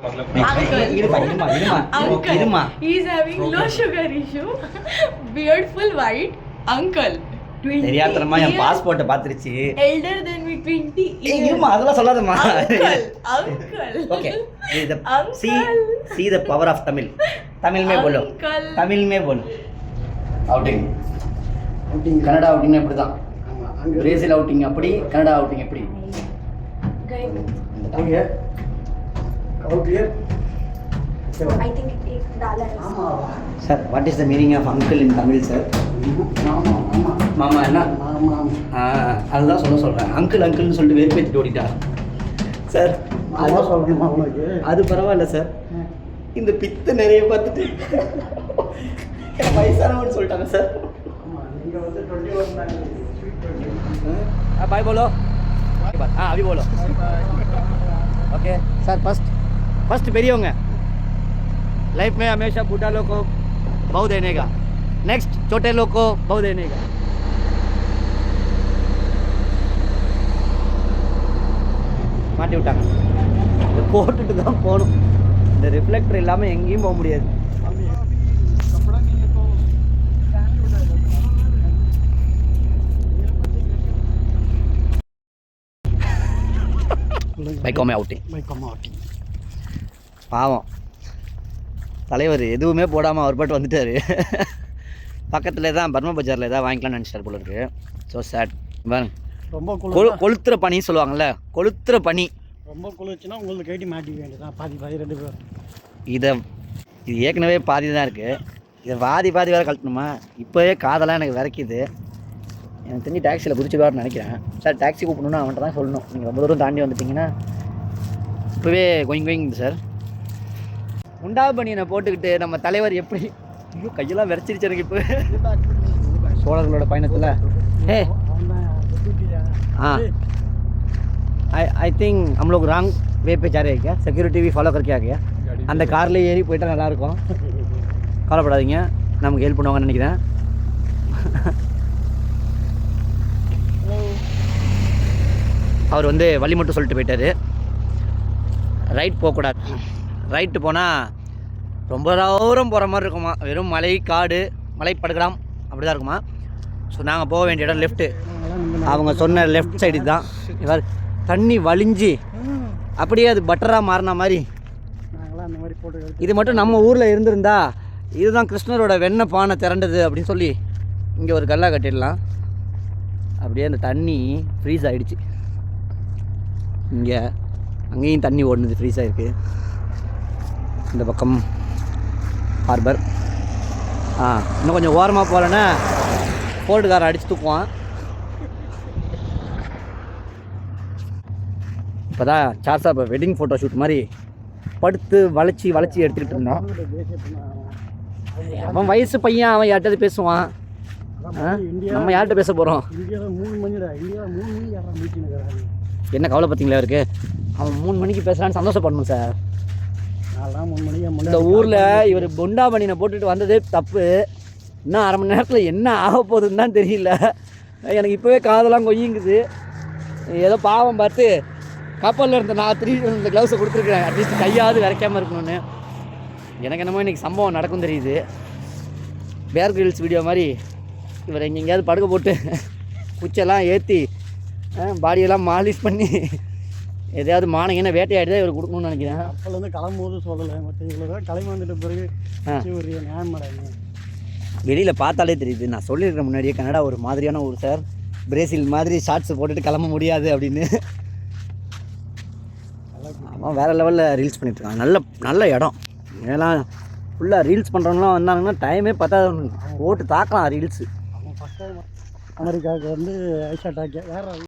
Uncle. இருமா இருமா இருமா Uncle. இருமா He is having low sugar issue. Beard full white. Uncle. 20 தெரியாதனமா என் years பாஸ்போர்ட்டை பாத்துருச்சு Elder than me 20 ஏய், years. இருமா அதெல்லாம் சொல்லாதம்மா Uncle. Uncle. Okay Uncle. See see the power of Tamil Tamil में बोलो Uncle. तमिल में बोलो அவுட்டிங் அவுட்டிங் கனடா அவுட்டிங் இப்படி தான் பிரேசில் அவுட்டிங் அப்படி கனடா அவுட்டிங் எப்படி all sir what is the meaning of uncle in Tamil sir மாமா மாமா மாமா என்ன? மாமா அதுதான் சொல்ல சொல்கிறேன் அங்கிள் அங்கிள்னு சொல்லிட்டு வெறுப்பேற்றிட்டு ஓடிட்டா. சார் அதான் சொல்லணுமா உங்களுக்கு? அது பரவாயில்ல சார் இந்த பித்து நிறைய பார்த்துட்டு வயசானவன்னு சொல்லிட்டாங்க சார் நீங்கள் வந்து டுவெண்ட்டி ஒன் பாய் போலோ ஆ அபி போலோ okay sir first first first பெரியவங்க लाइफ में हमेशा बूढ़ा लोग को बहु देने का नेक्स्ट छोटे लोग को बहु देने का மாட்டி விட்டாங்க இதை போட்டுட்டு தான் போகணும் இந்த ரிஃப்ளெக்டர் இல்லாமல் எங்கேயும் போக முடியாது பைக்கோமே அவுட்டிங் பாவம். தலைவர் எதுவுமே போடாமல் அவர் பாட்டு வந்துட்டார். பக்கத்தில் தான் பர்மா பஜாரில் ஏதாவது வாங்கிக்கலாம்னு நினச்சிட்டார் போல இருக்கு. ஸோ சேட் ரொம்ப கொழு கொளுத்துற பனி சொல்லுவாங்கள்ல கொளுத்துற பனி ரொம்ப குளிர்ச்சுன்னா உங்களுக்கு கைட்டி மாட்டிக்க வேண்டியதான் பாதி பாதி ரெண்டு பேர் இதை இது ஏற்கனவே பாதி தான் இருக்குது இதை பாதி பாதி வேறு கழட்டணுமா? இப்போவே காதெல்லாம் எனக்கு விரைக்குது. எனக்கு தெரிஞ்சு டாக்ஸியில் குதிச்சுடுவார்னு நினைக்கிறேன். சார் டாக்ஸி கூப்பிடணும்னு அவன்கிட்ட தான் சொல்லணும். நீங்கள் ரொம்ப தூரம் தாண்டி வந்துட்டீங்கன்னா இப்போவே கோயிங் கோயிங் சார். உண்டா பனியனை போட்டுக்கிட்டு நம்ம தலைவர் எப்படி ஐயோ கையெல்லாம் விரைச்சிருச்சு எனக்கு இப்போ சோழர்களோட பயணத்தில் ஏ हाँ आई आई थिंक हम लोग रॉन्ग वे पे जा रहे हैं क्या सिक्योरिटी भी ஃபாலோ करके आ गया அந்த கார்ல ஏறி போயிட்டா நல்லா இருக்கும் கவலைப்படாதீங்க நமக்கு ஹெல்ப் பண்ணுவாங்கன்னு நினைக்கிறேன் அவர் வந்து வழி மட்டும் சொல்லிட்டு போயிட்டாரு ரைட் போகக்கூடாது ரைட்டு போனால் ரொம்ப தூரம் போகிற மாதிரி இருக்குமா? வெறும் மலை காடு மலை அப்படி தான் இருக்குமா? ஸோ நாங்கள் போக வேண்டிய இடம் லெஃப்ட்டு அவங்க சொன்ன லெஃப்ட் சைடு தான் இவர் தண்ணி வலிஞ்சு அப்படியே அது பட்டராக மாறின மாதிரி. இது மட்டும் நம்ம ஊரில் இருந்திருந்தா இதுதான் கிருஷ்ணரோட வெண்ணை பானை திரண்டது அப்படின்னு சொல்லி இங்கே ஒரு கல்லா கட்டிடலாம். அப்படியே அந்த தண்ணி ஃப்ரீஸ் ஆகிடுச்சு இங்கே அங்கேயும் தண்ணி ஓடுனது ஃப்ரீஸ் ஆகிருக்கு இந்த பக்கம் ஹார்பர் ஆ இன்னும் கொஞ்சம் ஓரமாக போகலன்னா போர்டுக்காரன் அடித்து தூக்குவான். இப்போ தான் சார்சா இப்போ வெட்டிங் ஃபோட்டோ ஷூட் மாதிரி படுத்து வளைச்சி வளைச்சி எடுத்துக்கிட்டு இருந்தான். அவன் வயசு பையன் அவன் யார்கிட்ட பேசுவான்? நம்ம யார்கிட்ட பேச போகிறோம் என்ன கவலை பார்த்தீங்களா இருக்கு அவன் மூணு மணிக்கு பேசுகிறான்னு சந்தோஷப்படணும் சார். இந்த ஊரில் இவர் பொண்டா பண்ணினை போட்டுட்டு வந்ததே தப்பு. இன்னும் அரை மணி நேரத்தில் என்ன ஆக போகுதுன்னு தான் தெரியல. எனக்கு இப்போவே காதெல்லாம் கொய்யுங்குது. ஏதோ பாவம் பார்த்து கப்பலில் இருந்த நான் த்ரீ இந்த க்ளவுஸை கொடுத்துருக்குறேன். அட்லீஸ்ட் கையாவது விரைக்காமல் இருக்கணும்னு. எனக்கு என்னமோ இன்றைக்கி சம்பவம் நடக்கும் தெரியுது. பேர் கிரில்ஸ் வீடியோ மாதிரி இவர் எங்கே எங்கேயாவது படுக்க போட்டு குச்செல்லாம் ஏற்றி பாடியெல்லாம் மாலிஷ் பண்ணி எதையாவது மானங்கன்னா வேட்டையாடி தான் இவர் கொடுக்கணும்னு நினைக்கிறேன். கப்பல்லேருந்து கிளம்பும்போது சொல்லலை. மற்ற இவ்வளோ கிளம்பி வந்துட்ட பிறகு ஒரு நியாயம் மேடம் வெளியில் பார்த்தாலே தெரியுது. நான் சொல்லியிருக்கேன் முன்னாடியே கனடா ஒரு மாதிரியான ஊர் சார். பிரேசில் மாதிரி ஷார்ட்ஸ் போட்டுட்டு கிளம்ப முடியாது அப்படின்னு. அவன் வேறு லெவலில் ரீல்ஸ் பண்ணிட்டு இருக்கான் நல்ல நல்ல இடம். ஏன்னா ஃபுல்லாக ரீல்ஸ் பண்ணுறவங்களாம் வந்தாங்கன்னா டைமே பத்தாது. போட்டு தாக்கலாம் ரீல்ஸ் அமெரிக்காவுக்கு வந்து ஐஷா டாக்கியா யார்